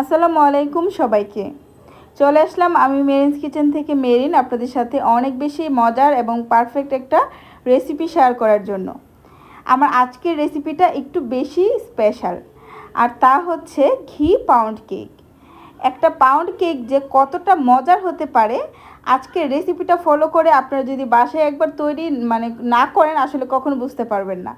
আসসালামু আলাইকুম সবাইকে। চলে আসলাম আমি মেরিনস কিচেন থেকে মেরিন আপনাদের সাথে অনেক বেশি মজার এবং পারফেক্ট একটা রেসিপি শেয়ার করার জন্য। আমার আজকের রেসিপিটা একটু বেশি স্পেশাল, আর তা হচ্ছে ঘি পাউন্ড কেক। একটা পাউন্ড কেক যে কতটা মজার হতে পারে, আজকের রেসিপিটা ফলো করে আপনারা যদি বাসায় একবার তৈরি মানে না করেন, আসলে কখনো বুঝতে পারবেন না।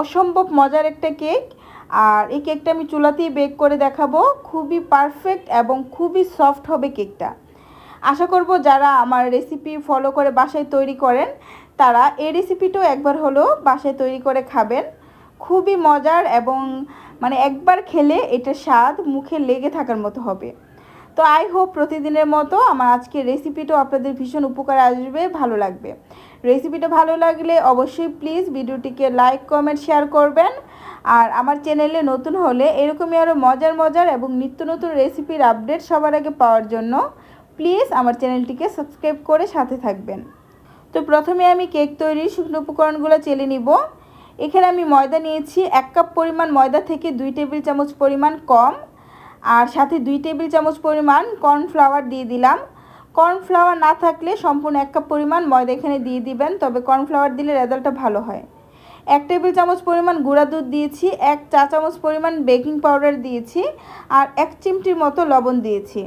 অসম্ভব মজার একটা কেক আর এই কেকটা আমি চুলাতেই বেক করে দেখাবো। খুবই পারফেক্ট এবং খুবই সফট হবে কেকটা। আশা করব যারা আমার রেসিপি ফলো করে বাসায় তৈরি করেন, তারা এই রেসিপিটাও একবার হলো বাসায় তৈরি করে খাবেন। খুবই মজার এবং মানে একবার খেলে এটা স্বাদ মুখে লেগে থাকার মতো হবে। তো আই হোপ প্রতিদিনের মতো আমার আজকের রেসিপিটাও আপনাদের ভীষণ উপকার আসবে, ভালো লাগবে। রেসিপিটা ভালো লাগলে অবশ্যই প্লিজ ভিডিওটিকে লাইক কমেন্ট শেয়ার করবেন। আর আমার চ্যানেলে নতুন হলে এরকমই আরও মজার মজার এবং নিত্য নতুন রেসিপির আপডেট সবার আগে পাওয়ার জন্য প্লিজ আমার চ্যানেলটিকে সাবস্ক্রাইব করে সাথে থাকবেন। তো প্রথমে আমি কেক তৈরির শুকনো উপকরণগুলো চেলে নিব। এখানে আমি ময়দা নিয়েছি, এক কাপ পরিমাণ ময়দা থেকে দুই টেবিল চামচ পরিমাণ কম আর সাথে দুই টেবিল চামচ পরিমাণ কর্নফ্লাওয়ার দিয়ে দিলাম। কর্নফ্লাওয়ার না থাকলে সম্পূর্ণ এক কাপ পরিমাণ ময়দা এখানে দিয়ে দিবেন, তবে কর্নফ্লাওয়ার দিলে রেজাল্টটা ভালো হয়। এক টেবিল চামচ পরিমাণ গুঁড়া দুধ দিয়েছি, এক চা চামচ পরিমাণ বেকিং পাউডার দিয়েছি আর এক চিমটির মতো লবণ দিয়েছি।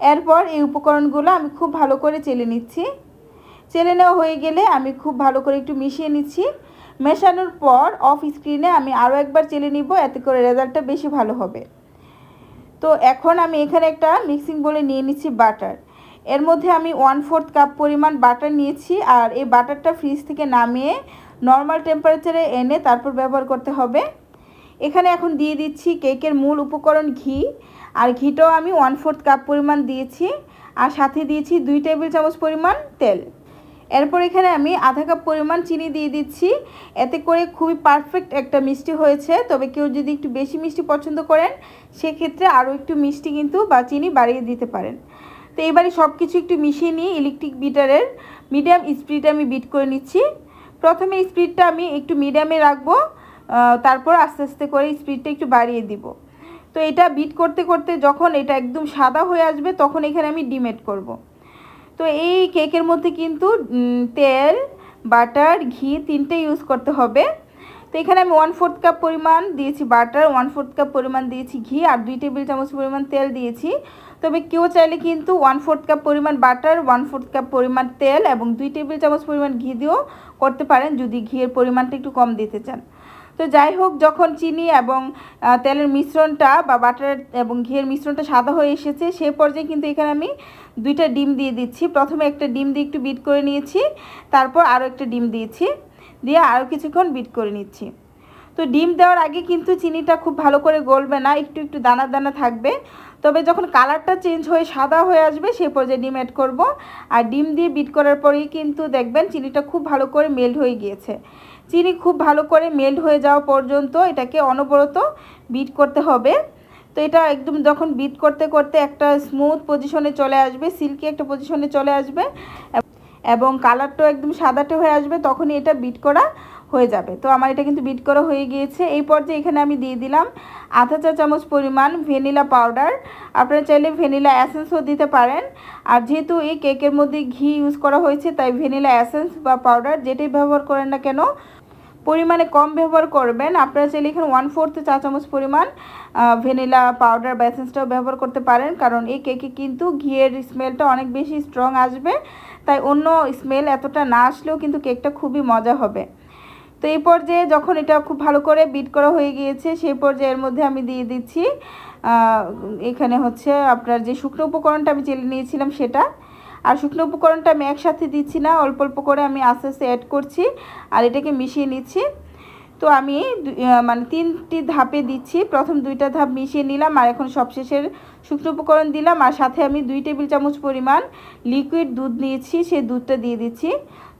এরপর এই উপকরণগুলো আমি খুব ভালো করে চেলে নিচ্ছি। চেলে নেওয়া হয়ে গেলে আমি খুব ভালো করে একটু মিশিয়ে নিচ্ছি। মেশানোর পর অফ স্ক্রিনে আমি আরও একবার চেলে নিব, এতে করে রেজাল্টটা বেশি ভালো হবে। তো এখন আমি এখানে একটা মিক্সিং বলে নিয়ে নিচ্ছি বাটার। এর মধ্যে আমি ওয়ান ফোর্থ কাপ পরিমাণ বাটার নিয়েছি আর এই বাটারটা ফ্রিজ থেকে নামিয়ে নর্মাল টেম্পারেচারে এনে তারপর ব্যবহার করতে হবে। এখানে এখন দিয়ে দিচ্ছি কেকের মূল উপকরণ ঘি। আর ঘিটাও আমি ওয়ান ফোর্থ কাপ পরিমাণ দিয়েছি। আর সাথে দিয়েছি দুই টেবিল চামচ পরিমাণ তেল। এরপর এখানে আমি আধা কাপ পরিমাণ চিনি দিয়ে দিচ্ছি। এতে করে খুবই পারফেক্ট একটা মিষ্টি হয়েছে। তবে কেউ যদি একটু বেশি মিষ্টি পছন্দ করেন, সেক্ষেত্রে আরও একটু মিষ্টি কিন্তু বা চিনি বাড়িয়ে দিতে পারেন। তো এবারে সব কিছু একটু মিশিয়ে নিয়ে ইলেকট্রিক বিটারের মিডিয়াম স্পিডে আমি বিট করে নিচ্ছি। প্রথমে স্পিডটা আমি একটু মিডিয়ামে রাখব তারপর আস্তে আস্তে করে স্পিডটা একটু বাড়িয়ে দিব তো এটা বিট করতে করতে যখন এটা একদম সাদা হয়ে আসবে, তখন এখানে আমি ডিমেট করব। তো এই কেকের মধ্যে কিন্তু তেল বাটার ঘি তিনটে ইউজ করতে হবে তো এখানে আমি ওয়ান ফোর্থ কাপ পরিমাণ দিয়েছি বাটার ওয়ান ফোর্থ কাপ পরিমাণ দিয়েছি ঘি আর দুই টেবিল চামচ পরিমাণ তেল দিয়েছি। তবে কেউ চাইলে কিন্তু ওয়ান ফোর্থ কাপ পরিমাণ বাটার ওয়ান ফোর্থ কাপ পরিমাণ তেল এবং দুই টেবিল চামচ পরিমাণ ঘি দিয়েও করতে পারেন যদি ঘিয়ের পরিমাণটা একটু কম দিতে চান। তো যাই হোক, যখন চিনি এবং তেলের মিশ্রণটা বা বাটার এবং ঘিয়ের মিশ্রণটা সাদা হয়ে এসেছে, সে পর্যায়ে কিন্তু এখানে আমি দুইটা ডিম দিয়ে দিচ্ছি। প্রথমে একটা ডিম দিয়ে একটু বিট করে নিয়েছি, তারপর আরও একটা ডিম দিয়েছি। দিয়ে আরও কিছুক্ষণ বিট করে নিচ্ছি। তো ডিম দেওয়ার আগে কিন্তু চিনিটা খুব ভালো করে গলবে না, একটু একটু দানা দানা থাকবে। তবে যখন কালারটা চেঞ্জ হয়ে সাদা হয়ে আসবে, সে পর্যায়ে ডিম অ্যাড করব। আর ডিম দিয়ে বিট করার পরেই কিন্তু দেখবেন চিনিটা খুব ভালো করে মেল্ট হয়ে গিয়েছে। চিনি খুব ভালো করে মেল্ট হয়ে যাওয়া পর্যন্ত এটাকে অনবরত বিট করতে হবে। তো এটা একদম যখন বিট করতে করতে একটা স্মুথ পজিশনে চলে আসবে সিল্কি একটা পজিশনে চলে আসবে। এবং কালারটাও একদম সাদাটে হয়ে আসবে, তখনই এটা বিট করা হয়ে যাবে। তো আমার এটা কিন্তু বিট করা হয়ে গিয়েছে। এই পর্যায়ে এখানে আমি দিয়ে দিলাম আধা চা চামচ পরিমাণ ভ্যানিলা পাউডার। আপনারা চাইলে ভ্যানিলা অ্যাসেন্সও দিতে পারেন। আর যেহেতু এই কেকের মধ্যে ঘি ইউজ করা হয়েছে, তাই ভ্যানিলা অ্যাসেন্স বা পাউডার যেটাই ব্যবহার করেন না কেন পরিমাণে কম ব্যবহার করবেন। আপনারা চাইলে এখানে ওয়ান ফোর্থ চা চামচ পরিমাণ ভ্যানিলা পাউডার বা এসেন্সটাও ব্যবহার করতে পারেন। কারণ এই কেকে কিন্তু ঘিয়ের স্মেলটা অনেক বেশি স্ট্রং আসবে। তাই অন্য স্মেল এতটা না আসলেও কিন্তু কেকটা খুবই মজা হবে। তো এই পর্যায়ে যখন এটা খুব ভালো করে বিট করা হয়ে গিয়েছে, সেই পর্যায়ের মধ্যে আমি দিয়ে দিচ্ছি এখানে হচ্ছে আপনার যে শুকনো উপকরণটা আমি চেলে নিয়েছিলাম সেটা। আর শুকনো উপকরণটা আমি একসাথে দিচ্ছি না, অল্প অল্প করে আমি আস্তে আস্তে অ্যাড করছি আর এটাকে মিশিয়ে নিচ্ছি। তো আমি মানে তিনটি ধাপে দিচ্ছি, প্রথম দুইটা ধাপ মিশিয়ে নিলাম আর এখন সবশেষের শুকনো উপকরণ দিলাম আর সাথে আমি দুই টেবিল চামচ পরিমাণ লিকুইড দুধ নিয়েছি, সেই দুধটা দিয়ে দিচ্ছি।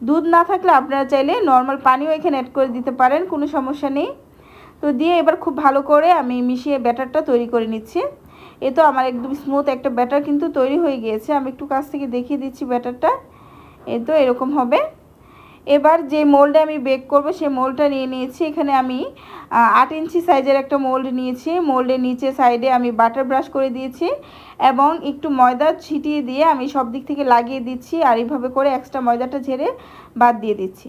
দুধ না থাকলে আপনারা চাইলে নর্মাল পানিও এখানে অ্যাড করে দিতে পারেন, কোনো সমস্যা নেই। তো দিয়ে এবার খুব ভালো করে আমি মিশিয়ে ব্যাটারটা তৈরি করে নিচ্ছি। এ তো আমার একদম স্মুথ একটা ব্যাটার কিন্তু তৈরি হয়ে গিয়েছে। আমি একটু কাছ থেকে দেখিয়ে দিচ্ছি ব্যাটারটা এ তো এরকম হবে। এবার যে মোল্ডে আমি বেক করব সেই মোল্ডটা নিয়ে নিয়েছি। এখানে আমি আট ইঞ্চি সাইজের একটা মোল্ড নিয়েছি। মোল্ডের নিচে সাইডে আমি বাটার ব্রাশ করে দিয়েছি এবং একটু ময়দা ছিটিয়ে দিয়ে আমি সব দিক থেকে লাগিয়ে দিচ্ছি আর এইভাবে করে এক্সট্রা ময়দাটা ঝেড়ে বাদ দিয়ে দিচ্ছি।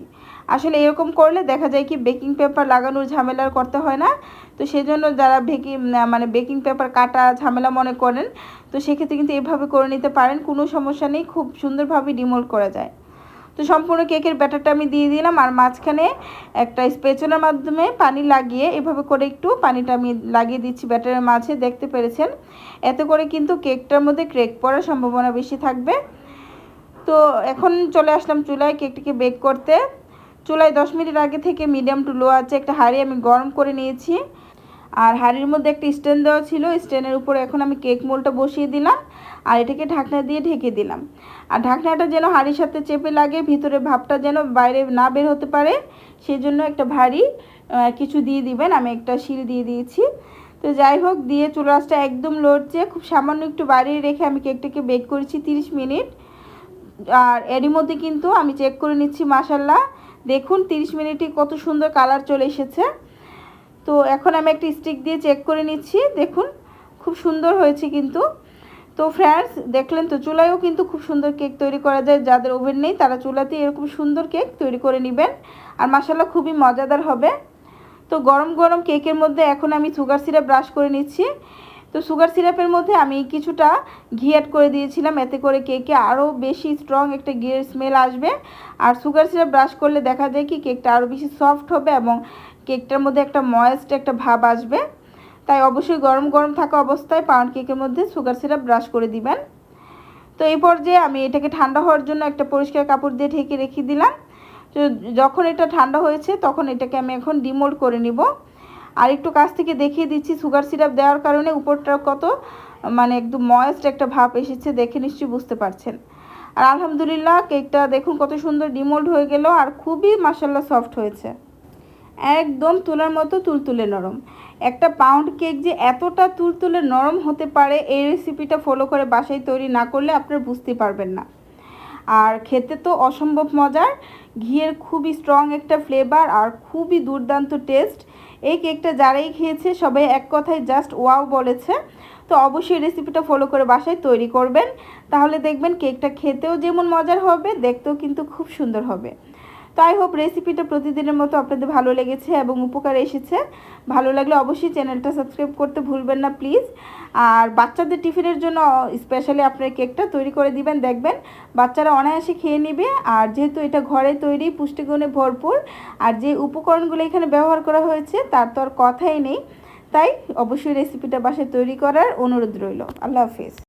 আসলে এরকম করলে দেখা যায় কি বেকিং পেপার লাগানোর ঝামেলা আর করতে হয় না। তো সেজন্য যারা বেকিং মানে বেকিং পেপার কাটা ঝামেলা মনে করেন, তো সেক্ষেত্রে কিন্তু এভাবে করে নিতে পারেন। কোনো সমস্যা নেই, খুব সুন্দরভাবে ডিমোল্ড করা যায়। তো সম্পূর্ণ কেকের ব্যাটারটা আমি দিয়ে দিলাম আর মাঝখানে একটা স্পেচনের মাধ্যমে পানি লাগিয়ে এভাবে করে একটু পানিটা আমি লাগিয়ে দিচ্ছি ব্যাটারের মাঝে, দেখতে পেরেছেন? এতে করে কিন্তু কেকটার মধ্যে ক্রেক পড়ার সম্ভাবনা বেশি থাকবে। তো এখন চলে আসলাম চুলায় কেকটিকে বেক করতে। চুলায় দশ মিনিট আগে থেকে মিডিয়াম টু লো আছে একটা হাঁড়ি আমি গরম করে নিয়েছি। আর হাঁড়ির মধ্যে একটা স্ট্যান্ড দেওয়া ছিল স্ট্যান্ডের উপরে এখন আমি কেক মোলটা বসিয়ে দিলাম আর এটাকে ঢাকনা দিয়ে ঢেকে দিলাম। আর ঢাকনাটা যেন হাঁড়ির সাথে চেপে লাগে, ভিতরে ভাবটা যেন বাইরে না বের হতে পারে সেই জন্য একটা ভারী কিছু দিয়ে দিবেন, আমি একটা শিল দিয়ে দিয়েছি। তো যাই হোক, দিয়ে চুলাসটা একদম লড়ছে, খুব সামান্য একটু বাড়িয়ে রেখে আমি কেকটাকে বেক করেছি তিরিশ মিনিট। আর এরই মধ্যে কিন্তু আমি চেক করে নিচ্ছি মাসাল্লাহ দেখুন, তিরিশ মিনিটে কত সুন্দর কালার চলে এসেছে। তো এখন আমি একটা স্টিক দিয়ে চেক করে নিচ্ছি, দেখুন, খুব সুন্দর হয়েছে কিন্তু। তো ফ্রেন্ডস দেখলেন তো, চুলায়ও কিন্তু খুব সুন্দর কেক তৈরি করা যায়, যাদের ওভেন নেই তারা চুলাতে এরকম সুন্দর কেক তৈরি করে নেবেন। আর মাসাল্লাহ খুবই মজাদার হবে। তো গরম গরম কেকের মধ্যে এখন আমি সুগার সিরাপ ব্রাশ করে নিচ্ছি। তো সুগার সিরাপের মধ্যে আমি কিছুটা ঘি অ্যাড করে দিয়েছিলাম, এতে করে কেকে আরও বেশি স্ট্রং একটা ঘিয়ের স্মেল আসবে। আর সুগার সিরাপ ব্রাশ করলে দেখা যায় কি কেকটা আরও বেশি সফট হবে এবং কেকটার মধ্যে একটা ময়েস্ট একটা ভাব আসবে। তাই অবশ্যই গরম গরম থাকা অবস্থায় পাউন্ড কেকের মধ্যে সুগার সিরাপ ব্রাশ করে দিবেন। তো এই পর্যায়ে আমি এটাকে ঠান্ডা হওয়ার জন্য একটা পরিষ্কার কাপড় দিয়ে ঢেকে রেখে দিলাম। তো যখন এটা ঠান্ডা হয়েছে, তখন এটাকে আমি এখন ডিমোল্ড করে নিব। আর একটু কাছ থেকে দেখিয়ে দিচ্ছি, সুগার সিরাপ দেওয়ার কারণে উপরটা কত মানে একদম ময়েস্ট একটা ভাব এসেছে দেখে নিশ্চয়ই বুঝতে পারছেন। আর আলহামদুলিল্লাহ, কেকটা দেখুন কত সুন্দর ডিমোল্ড হয়ে গেল আর খুবই মাসাল্লাহ সফট হয়েছে। একদম তুলার মতো তুলতুলে নরম। একটা পাউন্ড কেক যে এতটা তুলতুলে নরম হতে পারে, এই রেসিপিটা ফলো করে বাসায় তৈরি না করলে আপনারা বুঝতে পারবেন না। আর খেতে তো অসম্ভব মজার, ঘিয়ের খুবই স্ট্রং একটা ফ্লেভার আর খুবই দুর্দান্ত টেস্ট এই কেকটা যারাই খেয়েছে সবাই এক কথায় জাস্ট ওয়াও বলেছে। তো অবশ্যই রেসিপিটা ফলো করে বাসায় তৈরি করবেন। তাহলে দেখবেন কেকটা খেতেও যেমন মজার হবে, দেখতেও কিন্তু খুব সুন্দর হবে। তো আই হোপ রেসিপিটা প্রতিদিনের মতো আপনাদের ভালো লেগেছে এবং উপকার এসেছে। ভালো লাগলে অবশ্যই চ্যানেলটা সাবস্ক্রাইব করতে ভুলবেন না প্লিজ আর বাচ্চাদের টিফিনের জন্য স্পেশালি আপনার কেকটা তৈরি করে দিবেন, দেখবেন বাচ্চারা অনায়াসে খেয়ে নেবে। আর যেহেতু এটা ঘরে তৈরি, পুষ্টিগুণে ভরপুর, আর যে উপকরণগুলো এখানে ব্যবহার করা হয়েছে, তার তো আর কথাই নেই। তাই অবশ্যই রেসিপিটা বাসায় তৈরি করার অনুরোধ রইল। আল্লাহ হাফিজ।